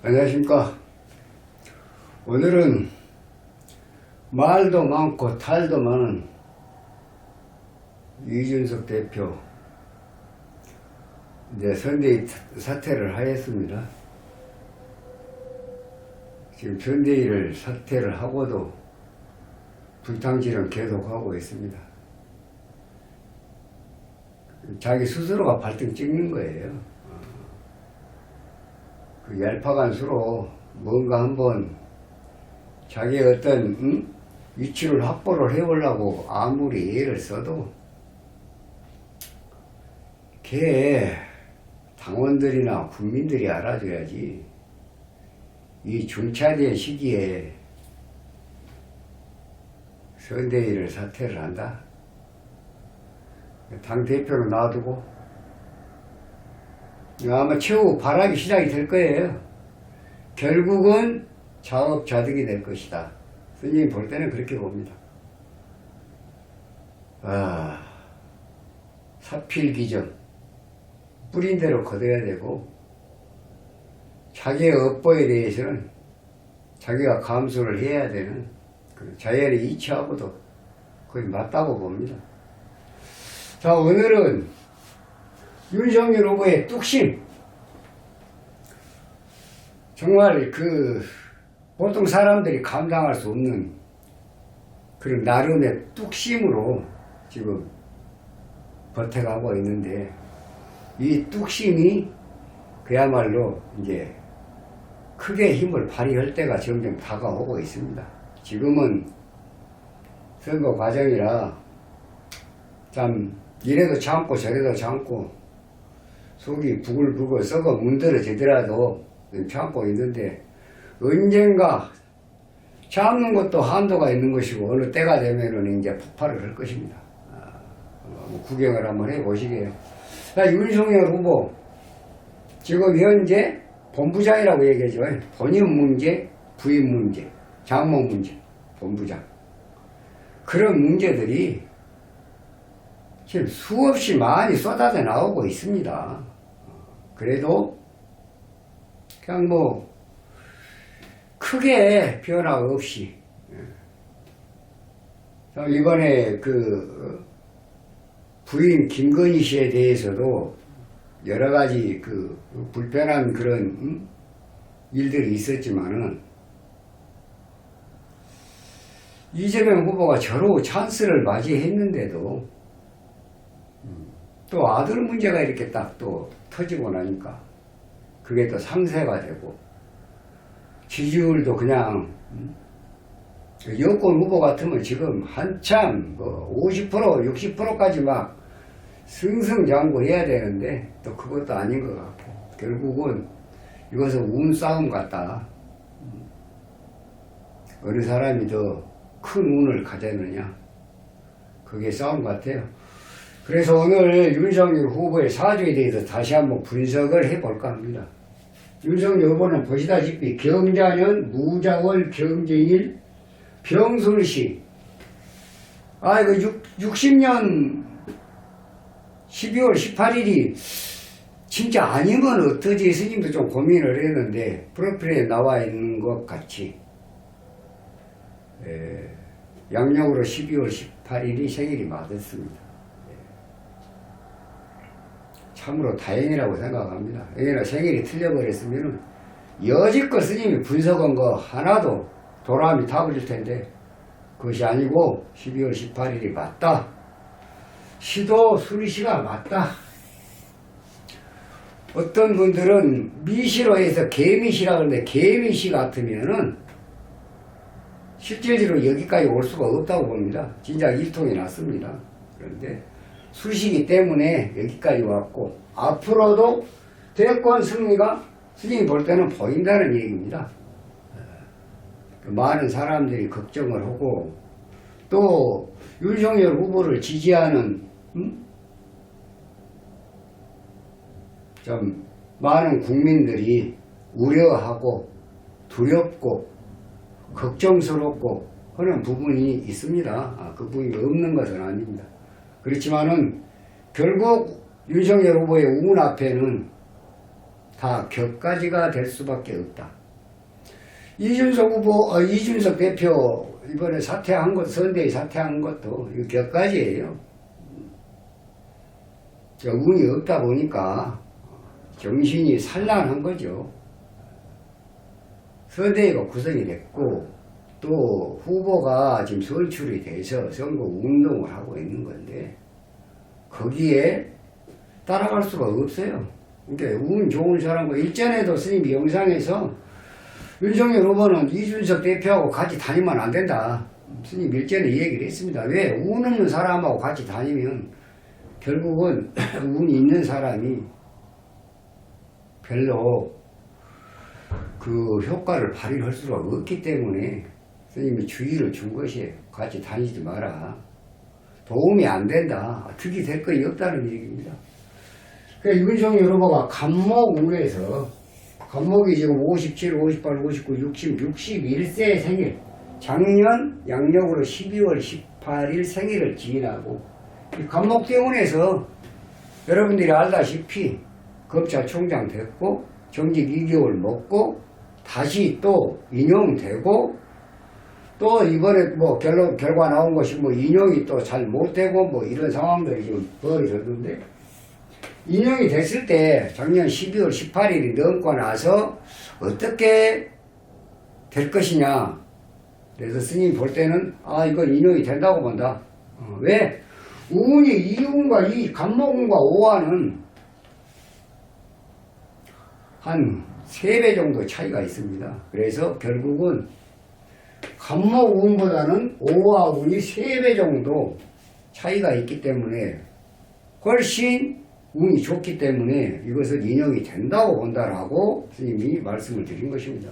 안녕하십니까. 오늘은 말도 많고 탈도 많은 이준석 대표 이제 선대위 사퇴를 하였습니다. 지금 선대위를 사퇴를 하고도 불탕질은 계속하고 있습니다. 자기 스스로가 발등 찍는 거예요. 그 얄팍한 수로 뭔가 한번 자기의 어떤 음? 위치를 확보를 해보려고 아무리 애를 써도 걔 당원들이나 국민들이 알아줘야지 이 중차대 시기에 선대위를 사퇴를 한다. 당 대표로 놔두고 아마 최후 발악이 시작이 될 거예요. 결국은 자업자득이 될 것이다. 스님이 볼 때는 그렇게 봅니다. 아, 사필기정. 뿌린 대로 거둬야 되고, 자기의 업보에 대해서는 자기가 감수를 해야 되는 그 자연의 이치하고도 거의 맞다고 봅니다. 자, 오늘은 윤석열 후보의 뚝심. 정말 그 보통 사람들이 감당할 수 없는 그런 나름의 뚝심으로 지금 버텨가고 있는데 이 뚝심이 그야말로 이제 크게 힘을 발휘할 때가 점점 다가오고 있습니다. 지금은 선거 과정이라 참 이래도 참고 저래도 참고 속이 부글부글 썩어 문드러지더라도 참고 있는데 언젠가 참는 것도 한도가 있는 것이고 어느 때가 되면은 이제 폭발을 할 것입니다. 아, 뭐 구경을 한번 해보시게요. 자, 윤석열 후보 지금 현재 본부장이라고 얘기하죠. 본인 문제, 부인 문제, 장모 문제, 본부장 그런 문제들이 지금 수없이 많이 쏟아져 나오고 있습니다. 그래도 그냥 뭐 크게 변화 없이 예. 이번에 그 부인 김건희 씨에 대해서도 여러 가지 그 불편한 그런 음? 일들이 있었지만은 이재명 후보가 저로 찬스를 맞이했는데도 또 아들 문제가 이렇게 딱 또 터지고 나니까 그게 또 상세가 되고 지지율도 그냥 음, 여권 후보 같으면 지금 한참 뭐50% 60%까지 막 승승장구 해야 되는데 또 그것도 아닌 것 같고 결국은 이것은 운 싸움 같다. 음. 어느 사람이 더 큰 운을 가졌느냐 그게 싸움 같아요. 그래서 오늘 윤석열 후보의 사주에 대해서 다시 한번 분석을 해볼까 합니다. 윤석열 후보는 보시다시피 경자년, 무자월, 경쟁일, 병술시. 아, 이거 6, 60년 12월 18일이 진짜 아니면 어떠지 스님도 좀 고민을 했는데 프로필에 나와 있는 것 같이 에, 양력으로 12월 18일이 생일이 맞았습니다. 예. 참으로 다행이라고 생각합니다. 왜냐면 생일이 틀려버렸으면 여지껏 스님이 분석한 거 하나도 도람이 타버릴 텐데 그것이 아니고 12월 18일이 맞다. 시도 수리시가 맞다. 어떤 분들은 미시로 해서 개미시라 그러는데 개미시 같으면은 실질적으로 여기까지 올 수가 없다고 봅니다. 진짜 일통이 났습니다. 그런데 수시기 때문에 여기까지 왔고 앞으로도 대권 승리가 스님이 볼 때는 보인다는 얘기입니다. 그 많은 사람들이 걱정을 하고 또 윤석열 후보를 지지하는 음? 좀 많은 국민들이 우려하고 두렵고 걱정스럽고 하는 부분이 있습니다. 아, 그 부분이 없는 것은 아닙니다. 그렇지만은 결국 윤석열 후보의 운 앞에는 다 격가지가 될 수밖에 없다. 이준석 후보, 어, 이준석 대표 이번에 사퇴한 것, 선대위 사퇴한 것도 격가지예요. 저 운이 없다 보니까 정신이 산란한 거죠. 선대위가 구성이 됐고 또 후보가 지금 선출이 돼서 선거 운동을 하고 있는 건데 거기에 따라갈 수가 없어요. 그러니까 운 좋은 사람과 일전에도 스님이 영상에서 윤석열 후보는 이준석 대표하고 같이 다니면 안 된다. 스님 일전에 이 얘기를 했습니다. 왜? 운 없는 사람하고 같이 다니면 결국은 운이 있는 사람이 별로 그 효과를 발휘할 수가 없기 때문에 스님이 주의를 준 것이에요. 같이 다니지 마라. 도움이 안 된다. 득이 될 거이 없다는 얘기입니다. 그러니까 윤석열 후보가 간목 운에서 간목이 지금 57, 58, 59, 60, 61세 생일 작년 양력으로 12월 18일 생일을 지나고 이 간목대원에서 여러분들이 알다시피 검찰 총장 됐고 정직 2개월 먹고 다시 또 인용되고 또 이번에 뭐 결론 결과 나온 것이 뭐 인용이 또 잘 못되고 뭐 이런 상황들이 지금 벌어졌는데 인용이 됐을 때 작년 12월 18일이 넘고 나서 어떻게 될 것이냐. 그래서 스님 볼 때는 아 이건 인용이 된다고 본다. 어, 왜? 우운이 이운과 이 간목운과 오화는 한 3배 정도 차이가 있습니다. 그래서 결국은 간목운보다는 오화운이 3배 정도 차이가 있기 때문에 훨씬 운이 좋기 때문에 이것을 인용이 된다고 본다라고 스님이 말씀을 드린 것입니다.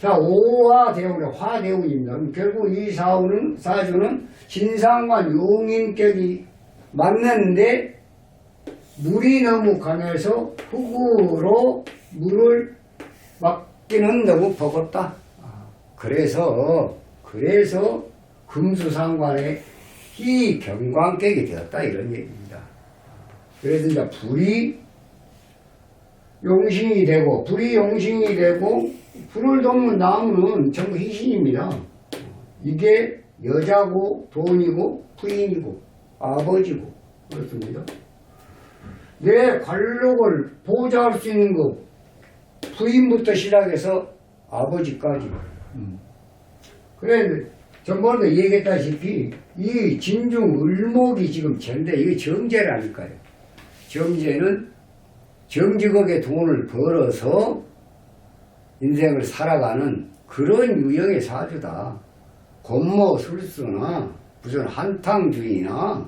자, 오화 대운의 화 대운입니다. 결국 이 사운은, 사주는 신상과 용인격이 맞는데 물이 너무 강해서 흙으로 물을 막기는 너무 버겁다. 아, 그래서, 그래서 금수상관의 희 경광격이 되었다. 이런 얘기입니다. 그래서 이제 불이 용신이 되고, 불이 용신이 되고, 불을 돕는 나무는 전부 희신입니다. 이게 여자고, 돈이고, 부인이고, 아버지고, 그렇습니다. 내 관록을 보좌할 수 있는 것, 부인부터 시작해서 아버지까지. 음. 그래, 전번에 얘기했다시피, 이 진중 을목이 지금 전데, 이게 정제라니까요. 정제는 정직하게 돈을 벌어서 인생을 살아가는 그런 유형의 사주다. 권모 술수나 무슨 한탕주의나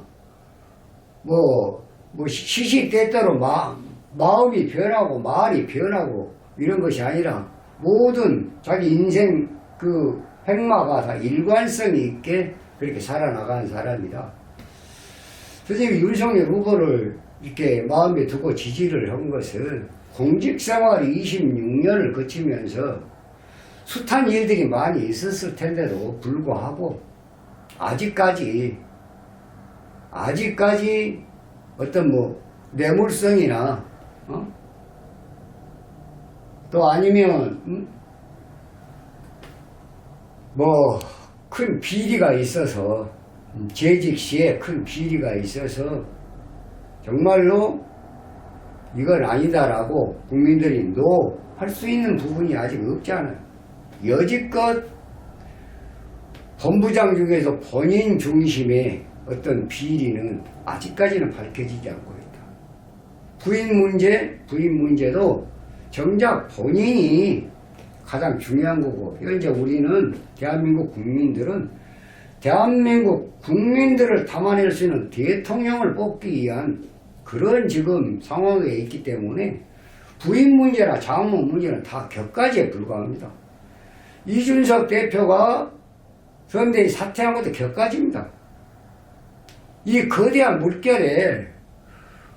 뭐, 뭐 시시때때로 마, 마음이 변하고 말이 변하고 이런 것이 아니라 모든 자기 인생 그 행마가 다 일관성이 있게 그렇게 살아나가는 사람이다. 선생님이 윤석열 후보를 이렇게 마음에 두고 지지를 한 것은 공직생활 26년을 거치면서 숱한 일들이 많이 있었을 텐데도 불구하고 아직까지 아직까지 어떤 뭐 뇌물성이나 어? 또 아니면 음? 뭐 큰 비리가 있어서 음, 재직 시에 큰 비리가 있어서 정말로 이건 아니다라고 국민들이 노할 수 있는 부분이 아직 없잖아요. 여지껏 본부장 중에서 본인 중심의 어떤 비리는 아직까지는 밝혀지지 않고 있다. 부인 문제, 부인 문제도 정작 본인이 가장 중요한 거고, 현재 우리는 대한민국 국민들은 대한민국 국민들을 담아낼 수 있는 대통령을 뽑기 위한 그런 지금 상황에 있기 때문에 부인 문제나 장모 문제는 다 격가지에 불과합니다. 이준석 대표가 선대위 사퇴한 것도 격가지입니다. 이 거대한 물결에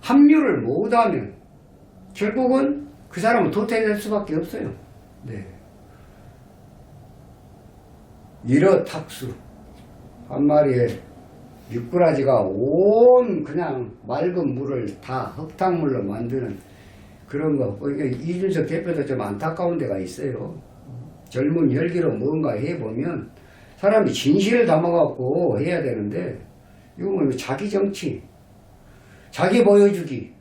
합류를 못하면 결국은 그 사람은 도태될 수밖에 없어요. 네. 이러 탁수 한 마리의 미꾸라지가 온 그냥 맑은 물을 다 흙탕물로 만드는 그런 거. 그러니까 이준석 대표도 좀 안타까운 데가 있어요. 젊은 열기로 뭔가 해보면 사람이 진실을 담아갖고 해야 되는데 이건 자기 정치, 자기 보여주기.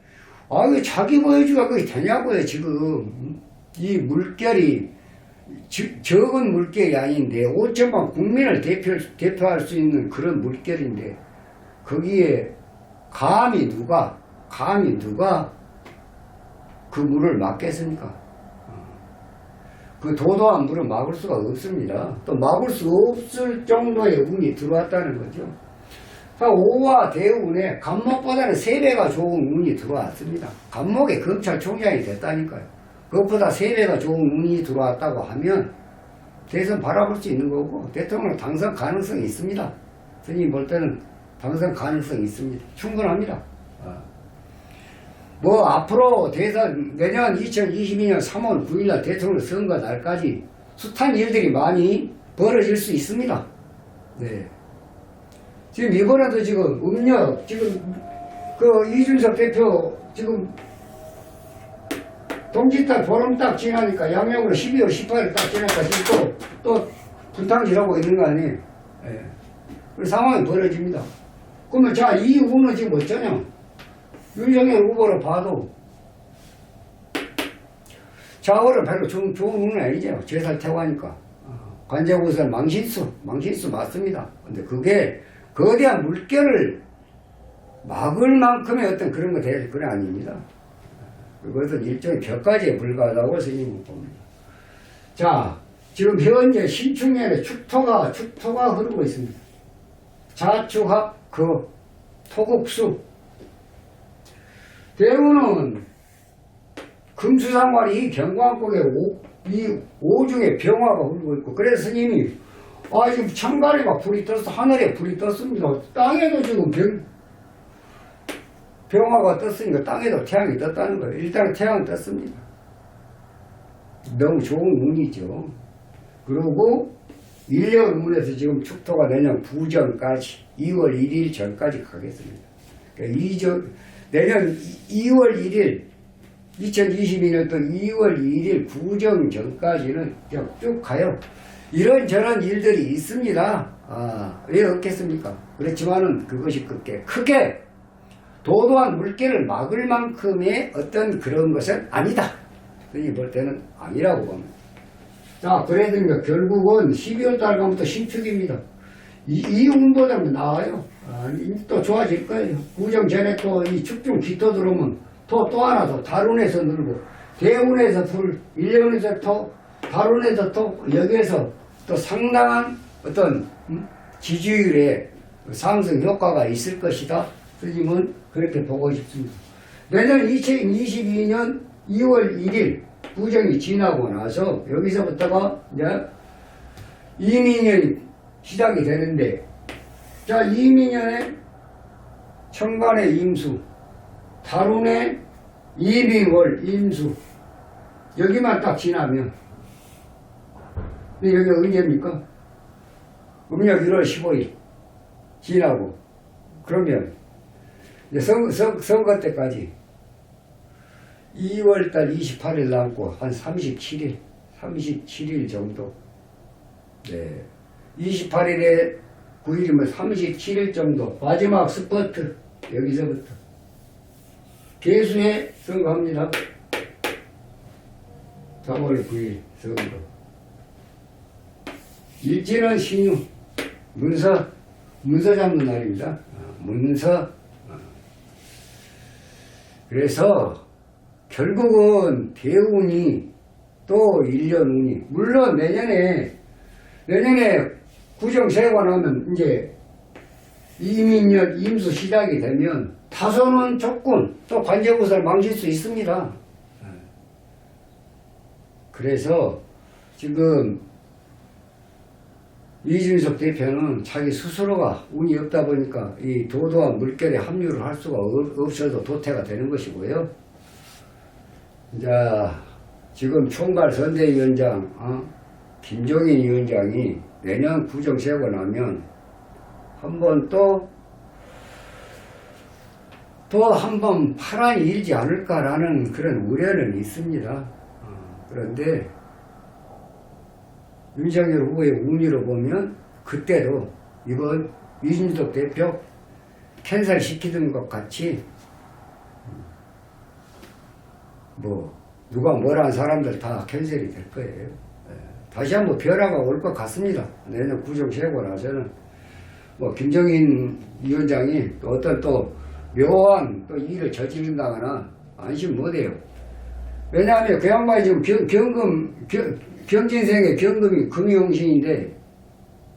아, 왜 자기 보여주기가 그게 되냐고요, 지금. 이 물결이 지- 적은 물결이 아닌데 5천만 국민을 대표, 대표할 수 있는 그런 물결인데 거기에 감히 누가 감히 누가 그 물을 막겠습니까? 어. 그 도도한 물은 막을 수가 없습니다. 또 막을 수 없을 정도의 운이 들어왔다는 거죠. 자, 오와 대운에 감목보다는 세배가 좋은 운이 들어왔습니다. 감목에 검찰총장이 됐다니까요. 그것보다 세배가 좋은 운이 들어왔다고 하면 대선 바라볼 수 있는 거고 대통령 당선 가능성이 있습니다. 선생님 볼 때는 당선 가능성이 있습니다. 충분합니다. 어. 뭐 앞으로 대선 내년 2022년 3월 9일날 대통령 선거 날까지 숱한 일들이 많이 벌어질 수 있습니다. 네. 지금 이번에도 지금 음력 지금 그 이준석 대표 지금 동짓달 보름 딱 지나니까 양력으로 12월 18일 딱 지나니까 지금 또, 또 분탕질하고 있는 거 아니에요? 예. 그 상황이 벌어집니다. 그러면 자, 이 후보는 지금 어쩌냐? 윤석열 후보를 봐도 좌우를 별로 좋은, 좋은 운은 아니죠. 제살 태고하니까. 어, 관제고설 망신수, 망신수 맞습니다. 근데 그게 거대한 물결을 막을 만큼의 어떤 그런 거 될, 그건 아닙니다. 그것은 일종의 벽까지에 불과하다고 스님은 봅니다. 자, 지금 현재 신축년에 축토가, 축토가 흐르고 있습니다. 자축합, 그, 토국수. 대우는 금수상관이 이 경광국에 오, 이 오중에 병화가 흐르고 있고, 그래서 스님이, 아, 지금 막 불이 떴어. 하늘에 불이 떴습니다. 땅에도 지금 병, 병화가 떴으니까 땅에도 태양이 떴다는 거예요. 일단 태양은 떴습니다. 너무 좋은 운이죠. 그리고 1년 운에서 지금 축토가 내년 부전까지 2월 1일 전까지 가겠습니다. 그러니까 이저, 내년 2월 1일 2022년도 2월 2일 구정 전까지는 그냥 쭉 가요. 이런 저런 일들이 있습니다. 아, 왜 없겠습니까? 그렇지만은 그것이 크게, 크게 도도한 물결을 막을 만큼의 어떤 그런 것은 아니다. 흔히 볼 때는 아니라고 봅니다. 자, 그래도 결국은 12월 달부터 신축입니다. 이, 이 운보다는 나아요. 아, 이또 좋아질 거예요. 구정 전에 또 이 축중 기토 들어오면 또, 또 하나 더 달운에서 늘고, 대운에서 불, 일년에서 토, 달운에서 토, 여기에서 또 상당한 어떤 음? 지지율의 상승 효과가 있을 것이다. 스님은 그렇게 보고 싶습니다. 내년 2022년 2월 1일 구정이 지나고 나서 여기서부터가 이제 이민년이 시작이 되는데 자 이민년에 천간의 임수 달운의 이민월 임수 여기만 딱 지나면 근데 여기가 언제입니까? 음력 1월 15일 지나고 그러면 이제 선, 선, 선거 때까지 2월달 28일 남고 한 37일, 37일 정도. 네. 28일에 9일이면 37일 정도. 마지막 스퍼트. 여기서부터. 개수에 선거합니다. 3월 9일 선거. 일지는 신유. 문서. 문서 잡는 날입니다. 아, 문서. 그래서 결국은 대운이 또 1년 운이 물론 내년에 내년에 구정 세고 나면 이제 이민년 임수 시작이 되면 다소는 조금 또 관제구설 망칠 수 있습니다. 그래서 지금 이준석 대표는 자기 스스로가 운이 없다 보니까 이 도도한 물결에 합류를 할 수가 없- 없어도 도태가 되는 것이고요. 자, 지금 총괄 선대위원장, 어? 김종인 위원장이 내년 구정 세고 나면 한 번 또 또 한 번 파란이 일지 않을까라는 그런 우려는 있습니다. 어, 그런데 윤석열 후보의 운위로 보면 그때도 이번 이준석 대표 캔슬 시키던 것 같이 뭐 누가 뭐라는 사람들 다 캔슬이 될 거예요. 예, 다시 한번 변화가 올 것 같습니다. 내년 구정 세고 나서는 뭐 김정인 위원장이 또 어떤 또 묘한 또 일을 저지른다거나 안심 못해요. 왜냐하면 그 양반이 지금 경, 경금 경, 경진생의 경금이 금이용신인데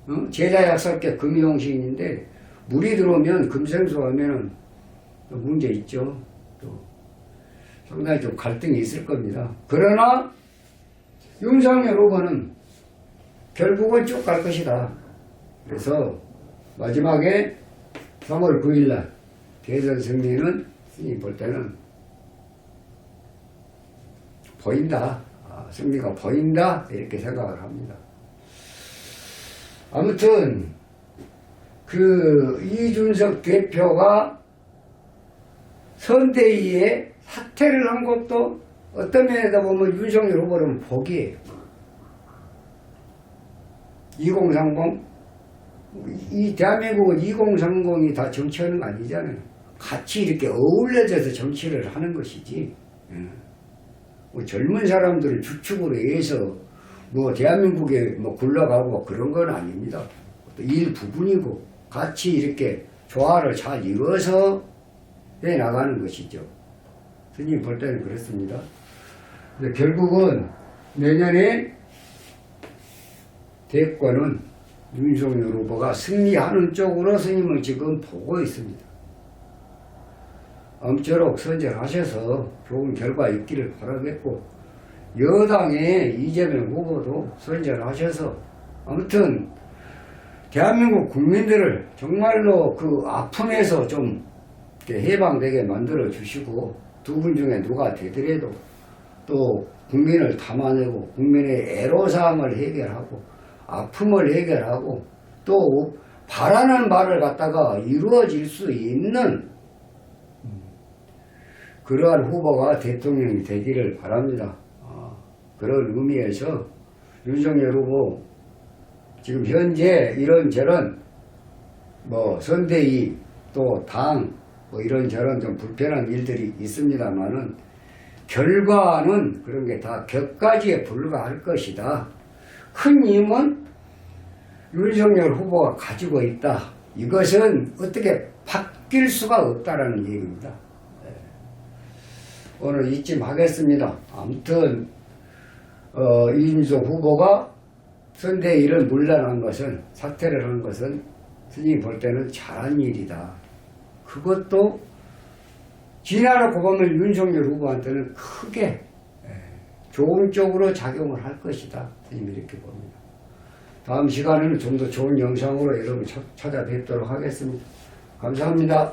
어? 제자약살게 금이용신인데 물이 들어오면 금생수하면은 또 문제 있죠. 또 상당히 좀 갈등이 있을 겁니다. 그러나 윤석열 후보는 결국은 쭉 갈 것이다. 그래서 마지막에 3월 9일날 대선 승리는 스님 볼 때는 보인다. 아, 승리가 보인다. 이렇게 생각을 합니다. 아무튼 그 이준석 대표가 선대위에 사퇴를 한 것도 어떤 면에다 보면 윤석열 후보는 복이에요. 2030 이 대한민국은 2030이 다 정치하는 거 아니잖아요. 같이 이렇게 어울려져서 정치를 하는 것이지. 예. 뭐 젊은 사람들을 주축으로 해서 뭐 대한민국에 뭐 굴러가고 그런 건 아닙니다. 또 일부분이고 같이 이렇게 조화를 잘 이루어서 해 나가는 것이죠. 스님 볼 때는 그렇습니다. 결국은 내년에 대권은 윤석열 후보가 승리하는 쪽으로 스님은 지금 보고 있습니다. 아무쪼록 선전하셔서 좋은 결과 있기를 바라겠고 여당의 이재명 후보도 선전하셔서 아무튼 대한민국 국민들을 정말로 그 아픔에서 좀 해방되게 만들어 주시고 두 분 중에 누가 되더라도 또 국민을 담아내고 국민의 애로사항을 해결하고 아픔을 해결하고 또 바라는 바를 갖다가 이루어질 수 있는 그러한 후보가 대통령이 되기를 바랍니다. 아, 그런 의미에서 윤석열 후보 지금 현재 이런 저런 뭐 선대위 또당 뭐 이런 저런 좀 불편한 일들이 있습니다만은 결과는 그런 게 다 격가지에 불과할 것이다. 큰 힘은 윤석열 후보가 가지고 있다. 이것은 어떻게 바뀔 수가 없다라는 얘기입니다. 오늘 이쯤 하겠습니다. 아무튼 어, 이준석 후보가 선대위를 물러난 것은 사퇴를 한 것은 스님이 볼 때는 잘한 일이다. 그것도 지나놓고 보면 윤석열 후보한테는 크게 예, 좋은 쪽으로 작용을 할 것이다. 스님이 이렇게 봅니다. 다음 시간에는 좀 더 좋은 영상으로 여러분 찾- 찾아뵙도록 하겠습니다. 감사합니다.